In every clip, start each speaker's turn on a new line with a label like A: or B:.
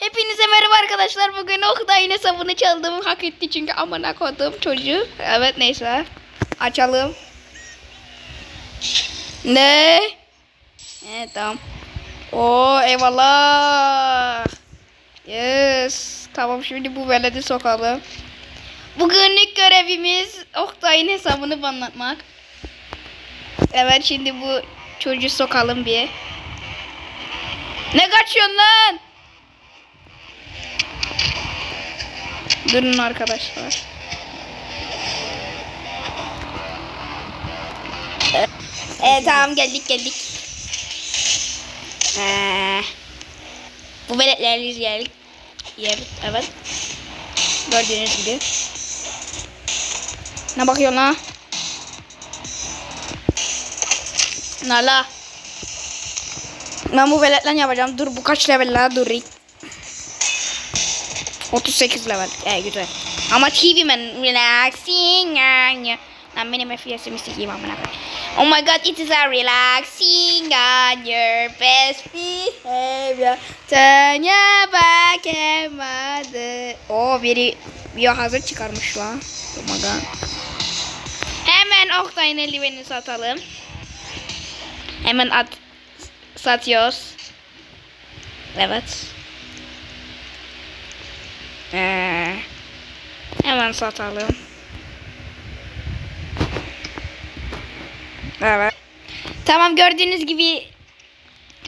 A: Hepinize merhaba arkadaşlar. Bugün Oktay'ın hesabını çaldım. Hak etti çünkü amına koydum çocuğu. Evet neyse. Açalım. Ne? Evet tamam. Oo eyvallah. Yes. Tamam şimdi bu veledi sokalım. Bugünlük görevimiz Oktay'ın hesabını banlatmak. Evet şimdi bu çocuğu sokalım bir. Ne kaçıyorsun lan? Durun arkadaşlar. Evet tamam geldik geldik. Ee, bu veletlerle izleyelim. Evet, evet. Gördüğünüz gibi. Ne bakıyorsun la? Nala. Ben bu veletle yapacağım. Dur bu kaç level la? Dur. 38 level. E güzel. Ama TV man relaxing. ya. Lan benim FPS'imi sikeyim amına. Oh my god it is a relaxing on your best behavior. Turn your back and mother. Oo biri bir hazır çıkarmış lan. Oh my god. Hemen Oktay'ın eldivenini satalım. Hemen at satıyoruz. Evet. Ee, hemen satalım. Evet. Tamam gördüğünüz gibi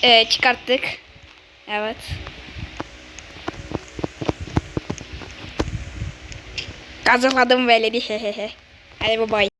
A: e, çıkarttık. Evet. Kazıkladım veledi hehehe. Hadi bye bye.